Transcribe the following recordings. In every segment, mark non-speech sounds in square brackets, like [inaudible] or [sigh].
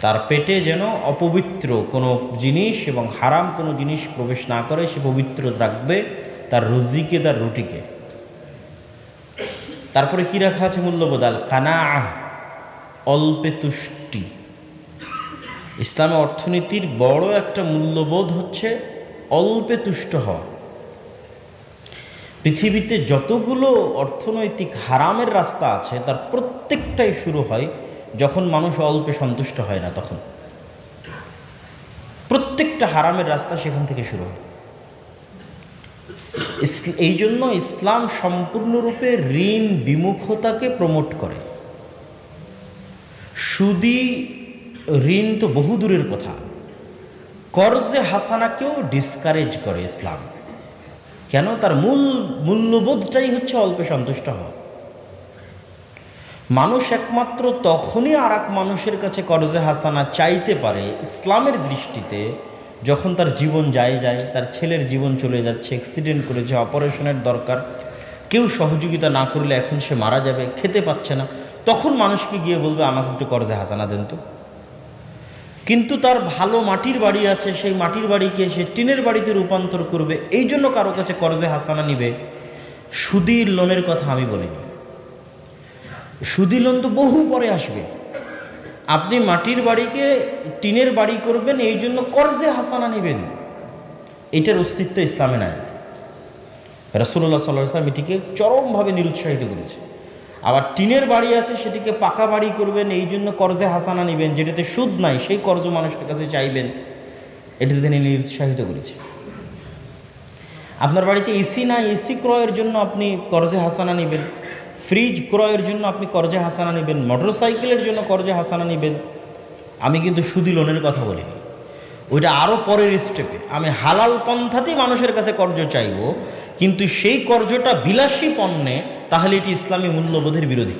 তার পেটে যেন অপবিত্র কোনো জিনিস এবং হারাম কোনো জিনিস প্রবেশ না করে, সে পবিত্র রাখবে তার রুজিকে, তার রুটিকে। তারপরে কি রাখা আছে মূল্যবোধাল কানা অল্পে তুষ্টি। ইসলামে অর্থনীতির বড় একটা মূল্যবোধ হচ্ছে অল্পে তুষ্ট হওয়া। পৃথিবীতে যতগুলো অর্থনৈতিক হারামের রাস্তা আছে, তার প্রত্যেকটাই শুরু হয় যখন মানুষ অল্পে সন্তুষ্ট হয় না তখন। প্রত্যেকটা হারামের রাস্তা সেখান থেকে শুরু হয়। এই জন্য ইসলাম সম্পূর্ণরূপে ঋণ বিমুখতাকে প্রমোট করে। সুদি ঋণ তো বহু দূরের কথা। কর্জে হাসানাকেও ডিসকারেজ করে ইসলাম। কেন? তার মূল মূল্যবোধটাই হচ্ছে অল্পে সন্তুষ্ট হওয়া। মানুষ একমাত্র তখনই আর মানুষের কাছে করজে হাসানা চাইতে পারে ইসলামের দৃষ্টিতে যখন তার জীবন যায় যায়, তার ছেলের জীবন চলে যাচ্ছে অ্যাক্সিডেন্ট করেছে অপারেশনের দরকার। কেউ সহযোগিতা না করলে এখন সে মারা যাবে, খেতে পাচ্ছে না। তখন মানুষকে গিয়ে বলবে, আমাকে একটু করজে হাসানা দেন তো। কিন্তু তার ভালো মাটির বাড়ি আছে, সেই মাটির বাড়িকে সে টিনের বাড়িতে রূপান্তর করবে। এই জন্য কারও কাছে করজে হাসানা নিবে। সুদীর লোনের কথা আমি বলিনি। সুদী লোন তো বহু পরে আসবে। আপনি মাটির বাড়িকে টিনের বাড়ি করবেন, এই জন্য কর্জে হাসানা নেবেন। এটার অস্তিত্ব ইসলামে নাই। রসুল্লাহ সাল্লাহ ইসলাম এটিকে চরমভাবে নিরুৎসাহিত করেছে। আবার টিনের বাড়ি আছে, সেটিকে পাকা বাড়ি করবেন, এই জন্য কর্জে হাসানা নেবেন, যেটাতে সুদ নাই, সেই কর্জ মানুষের কাছে চাইবেন, এটিতে তিনি নিরুৎসাহিত করেছে। আপনার বাড়িতে এসি নাই, এসি ক্রয়ের জন্য আপনি কর্জে হাসানা নেবেন। ফ্রিজ ক্রয়ের জন্য আপনি কর্জে হাসানা নেবেন মোটর সাইকেলের জন্য কর্জে হাসানা নেবেন। আমি কিন্তু সুদি লোনের কথা বলিনি। ওইটা আরও পরের স্টেপে আমি হালাল পন্থাতেই মানুষের কাছে কর্জ চাইব, কিন্তু সেই কর্জটা বিলাসী পণ্যে, তাহলে এটি ইসলামী মূল্যবোধের বিরোধী।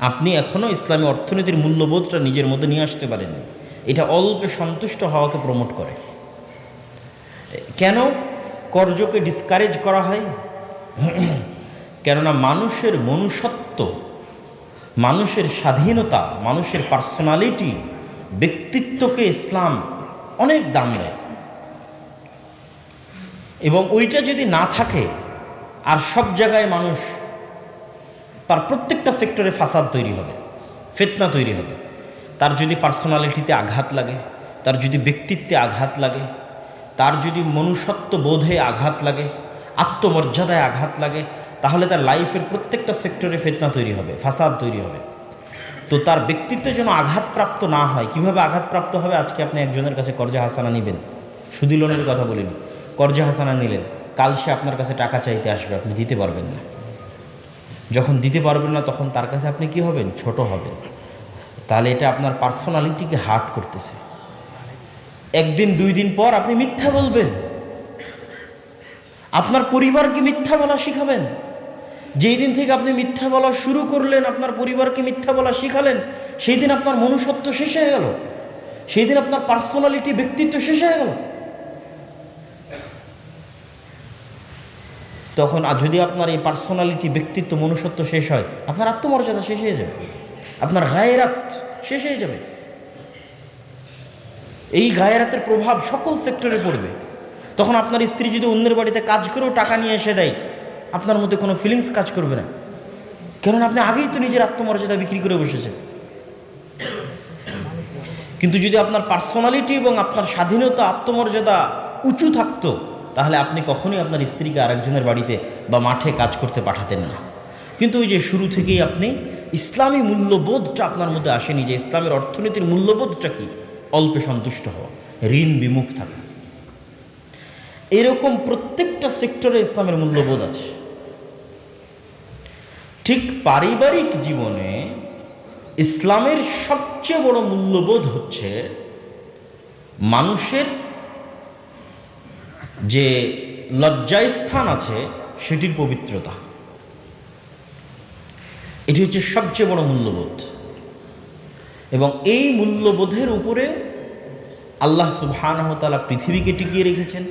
আপনি এখনও ইসলামী অর্থনীতির মূল্যবোধটা নিজের মধ্যে নিয়ে আসতে পারেননি। এটা অল্পে সন্তুষ্ট হওয়াকে প্রমোট করে। কেন? কর্জকে ডিসকারেজ করা হয়। কেননা মানুষের মনুষ্যত্ব, মানুষের স্বাধীনতা, মানুষের পার্সোনালিটি ব্যক্তিত্বকে ইসলাম অনেক দাম দেয়। এবং ওইটা যদি না থাকে, আর সব জায়গায় মানুষ তার প্রত্যেকটা সেক্টরে ফাসাদ তৈরি হবে, ফেতনা তৈরি হবে। তার যদি পার্সোনালিটিতে আঘাত লাগে, তার যদি ব্যক্তিত্বে আঘাত লাগে, তার যদি মনুষ্যত্ব বোধে আঘাত লাগে, আত্মমর্যাদায় আঘাত লাগে তাহলে তার লাইফের প্রত্যেকটা সেক্টরে ফেতনা তৈরি হবে, ফাসাদ তৈরি হবে। তো তার ব্যক্তিত্বে যেন আঘাতপ্রাপ্ত না হয়, কীভাবে আঘাতপ্রাপ্ত হবে? আজকে আপনি একজনের কাছে কর্জা হাসানা নেবেন। সুদি লোনের কথা বলিনি। কর্জা হাসানা নিলেন। কাল সে আপনার কাছে টাকা চাইতে আসবে, আপনি দিতে পারবেন না। যখন দিতে পারবেন না, তখন তার কাছে আপনি কি হবেন? ছোট হবেন। তাহলে এটা আপনার পার্সোনালিটিকে হার্ট করতেছে। একদিন, দুই দিন পর আপনি মিথ্যা বলবেন। আপনার পরিবারকে মিথ্যা বলা শিখাবেন। যেই দিন থেকে আপনি মিথ্যা বলা শুরু করলেন, আপনার পরিবারকে মিথ্যা বলা শিখালেন, সেই দিন আপনার মনুষ্যত্ব শেষ হয়ে গেল। সেই দিন আপনার পার্সোনালিটি ব্যক্তিত্ব শেষ হয়ে গেল। তখন আর যদি আপনার এই পার্সোনালিটি ব্যক্তিত্ব, মনুষ্যত্ব শেষ হয়, আপনার আত্মমর্যাদা শেষ হয়ে যাবে। আপনার গায়েরাত শেষ হয়ে যাবে। এই গায়েরাতের প্রভাব সকল সেক্টরে পড়বে। তখন আপনার স্ত্রী যদি অন্যের বাড়িতে কাজ করেও টাকা নিয়ে এসে দেয় আপনার মধ্যে কোনো ফিলিংস কাজ করবে না। কেননা আপনি আগেই তো নিজের আত্মমর্যাদা বিক্রি করে বসেছেন। কিন্তু যদি আপনার পার্সোনালিটি এবং আপনার স্বাধীনতা, আত্মমর্যাদা উঁচু থাকতো, তাহলে আপনি কখনোই আপনার স্ত্রীকে আরেকজনের বাড়িতে বা মাঠে কাজ করতে পাঠাতেন না। কিন্তু ওই যে শুরু থেকেই আপনি ইসলামী মূল্যবোধটা আপনার মধ্যে আসেনি যে ইসলামের অর্থনীতির মূল্যবোধটা কি, অল্পে সন্তুষ্ট হওয়া, ঋণ বিমুখ থাকা। এরকম প্রত্যেকটা সেক্টরে ইসলামের মূল্যবোধ আছে। ঠিক পারিবারিক জীবনে ইসলামের সবচেয়ে বড় মূল্যবোধ হচ্ছে মানুষের যে লজ্জাস্থান আছে সেটির পবিত্রতা। এটি হচ্ছে সবচেয়ে বড় মূল্যবোধ। এবং এই মূল্যবোধের উপরে আল্লাহ সুবাহানহতালা পৃথিবীকে টিকিয়ে রেখেছেন।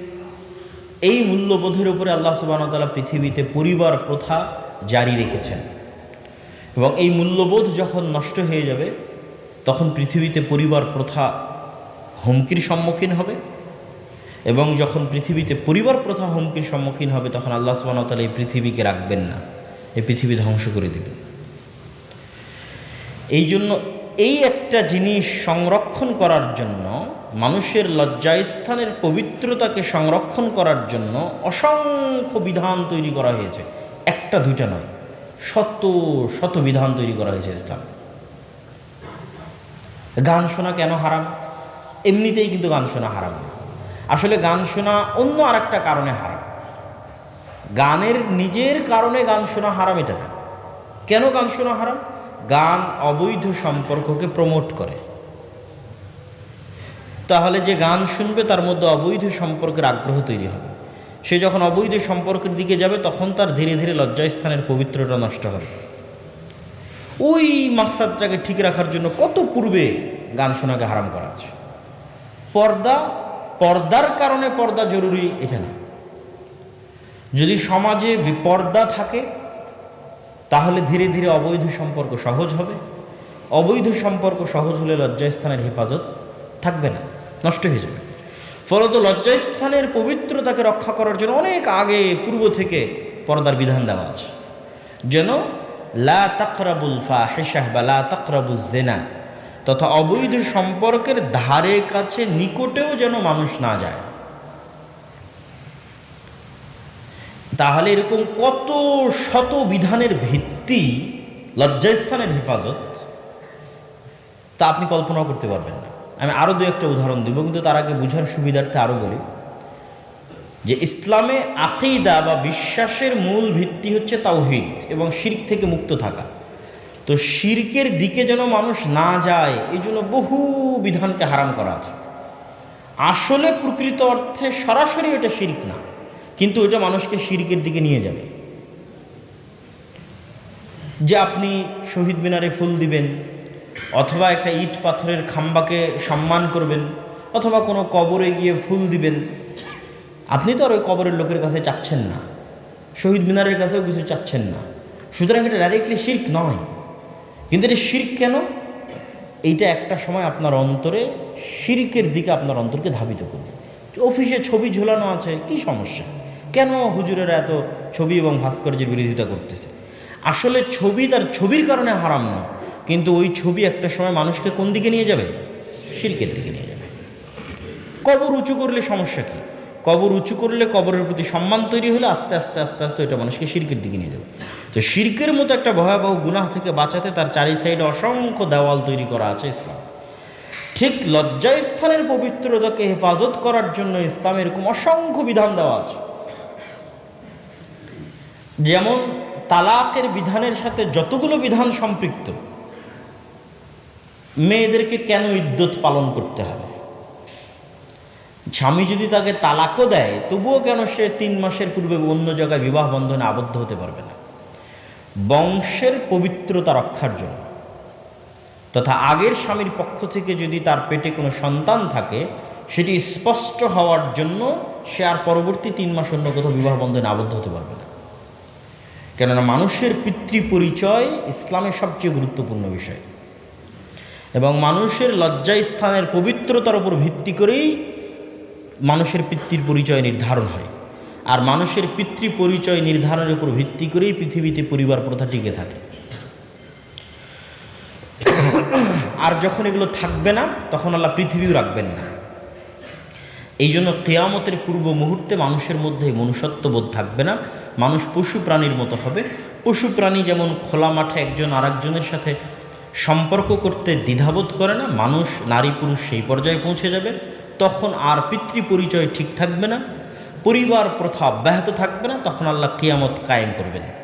এই মূল্যবোধের উপরে আল্লাহ সুবাহতালা পৃথিবীতে পরিবার, প্রথা জারি রেখেছেন। এবং এই মূল্যবোধ যখন নষ্ট হয়ে যাবে, তখন পৃথিবীতে পরিবার প্রথা হুমকির সম্মুখীন হবে এবং যখন পৃথিবীতে পরিবার প্রথা হুমকির সম্মুখীন হবে, তখন আল্লাহ সুবাহতালা এই পৃথিবীকে রাখবেন না। এই পৃথিবী ধ্বংস করে দেবেন। এই জন্য এই একটা জিনিস সংরক্ষণ করার জন্য, মানুষের লজ্জাস্থানের পবিত্রতাকে সংরক্ষণ করার জন্য অসংখ্য বিধান তৈরি করা হয়েছে। একটা, দুইটা নয় শত শত বিধান তৈরি করা হয়েছে ইসলাম। গান শোনা কেন হারাম? এমনিতেই কিন্তু গান শোনা হারাম। আসলে গান শোনা অন্য আর একটা কারণে হারাম। গানের নিজের কারণে গান শোনা হারাম এটা না। কেন গান শোনা হারাম? গান অবৈধ সম্পর্ককে প্রমোট করে। তাহলে যে গান শুনবে তার মধ্যে অবৈধ সম্পর্কের আগ্রহ তৈরি হবে। সে যখন অবৈধ সম্পর্কের দিকে যাবে, তখন তার ধীরে ধীরে লজ্জাস্থানের পবিত্রতা নষ্ট হবে। ওই মাকসাদটাকে ঠিক রাখার জন্য কত পূর্বে গান শোনাকে হারাম করা আছে। পর্দা, পর্দার কারণে পর্দা জরুরি, এটা না। যদি সমাজে বিপর্দা থাকে, তাহলে ধীরে ধীরে অবৈধ সম্পর্ক সহজ হবে। অবৈধ সম্পর্ক সহজ হলে লজ্জাস্থানের হেফাজত থাকবে না, নষ্ট হয়ে যাবে। ফলত লজ্জাস্থানের পবিত্রতাকে রক্ষা করার জন্য অনেক আগে, পূর্ব থেকে পর্দার বিধান দেওয়া আছে। যেন লা তাকরাবুল ফাহেশাহ বা লা তাকরাবুল জেনা তথা অবৈধ সম্পর্কের ধারে কাছে নিকটেও যেন মানুষ না যায়। তাহলে এরকম কত শত বিধানের ভিত্তি, লজ্জাস্থানের হেফাজত, তা আপনি কল্পনাও করতে পারবেন না। আমি আরও দু একটা উদাহরণ দিব, কিন্তু তার আগে বুঝার সুবিধার্থে আরও বলি। যে ইসলামে আকিদা বা বিশ্বাসের মূল ভিত্তি হচ্ছে তাওহিদ এবং শির্ক থেকে মুক্ত থাকা। তো শির্কের দিকে যেন মানুষ না যায়, এই জন্য বহু বিধানকে হারাম করা আছে। আসলে প্রকৃত অর্থে সরাসরি এটা শির্ক না, কিন্তু এটা মানুষকে শির্কের দিকে নিয়ে যাবে। যে আপনি শহীদ মিনারে ফুল দিবেন অথবা একটা ইট পাথরের খাম্বাকে সম্মান করবেন, অথবা কোনো কবরে গিয়ে ফুল দিবেন। আপনি তো আর ওই কবরের লোকের কাছে চাচ্ছেন না। শহীদ মিনারের কাছেও কিছু চাচ্ছেন না। সুতরাং এটা ডাইরেক্টলি শির্ক নয়। কিন্তু এটা শির্ক কেন? এইটা একটা সময় আপনার অন্তরে শির্কের দিকে আপনার অন্তরকে ধাবিত করবে। অফিসে ছবি ঝোলানো আছে, কি সমস্যা? কেন হুজুরেরা এত ছবি এবং ভাস্কর্যের বিরোধিতা করতেছে? আসলে ছবি তার ছবির কারণে হারাম না কিন্তু ওই ছবি একটা সময় মানুষকে কোন দিকে নিয়ে যাবে? শির্কের দিকে নিয়ে যাবে। কবর উঁচু করলে সমস্যা কি? কবর উঁচু করলে কবরের প্রতি সম্মান তৈরি হলে আস্তে আস্তে আস্তে আস্তে ওইটা মানুষকে শির্কের দিকে নিয়ে যাবে। তো শির্কের মতো একটা ভয়াবহ গুনাহ থেকে বাঁচাতে তার চারি সাইডে অসংখ্য দেওয়াল তৈরি করা আছে ইসলাম। ঠিক লজ্জাস্থানের পবিত্রতাকে হেফাজত করার জন্য ইসলাম এরকম অসংখ্য বিধান দেওয়া আছে। যেমন তালাকের বিধানের সাথে যতগুলো বিধান সম্পৃক্ত মেয়েদেরকে কেন ইদ্যত পালন করতে হবে? স্বামী যদি তাকে তালাকও দেয়, তবুও কেন সে তিন মাসের পূর্বে অন্য জায়গায় বিবাহ বন্ধনে আবদ্ধ হতে পারবে না? বংশের পবিত্রতা রক্ষার জন্য। তথা আগের স্বামীর পক্ষ থেকে যদি তার পেটে কোনো সন্তান থাকে, সেটি স্পষ্ট হওয়ার জন্য সে আর পরবর্তী তিন মাস অন্য কোথাও বিবাহ বন্ধনে আবদ্ধ হতে পারবে না। কেননা মানুষের পিতৃ পরিচয় ইসলামের সবচেয়ে গুরুত্বপূর্ণ বিষয়। এবং মানুষের লজ্জাস্থানের পবিত্রতার উপর ভিত্তি করেই মানুষের পিতৃর পরিচয় নির্ধারণ হয়। আর মানুষের পিতৃ পরিচয় নির্ধারণের উপর ভিত্তি করেই পৃথিবীতে পরিবার প্রথা টিকে থাকে। [coughs] আর যখন এগুলো থাকবে না, তখন আল্লাহ পৃথিবীও রাখবেন না। এই জন্য কেয়ামতের পূর্ব মুহূর্তে মানুষের মধ্যে মনুষ্যত্ববোধ থাকবে না। মানুষ পশু প্রাণীর মতো হবে। পশু প্রাণী যেমন খোলা মাঠে একজন আরেকজনের সাথে সম্পর্ক করতে দ্বিধাবোধ করে না, মানুষ, নারী, পুরুষ সেই পর্যায়ে পৌঁছে যাবে, তখন আর পিতৃ পরিচয় ঠিক থাকবে না, পরিবার প্রথা অব্যাহত থাকবে না, তখন আল্লাহ কিয়ামত কায়েম করবেন।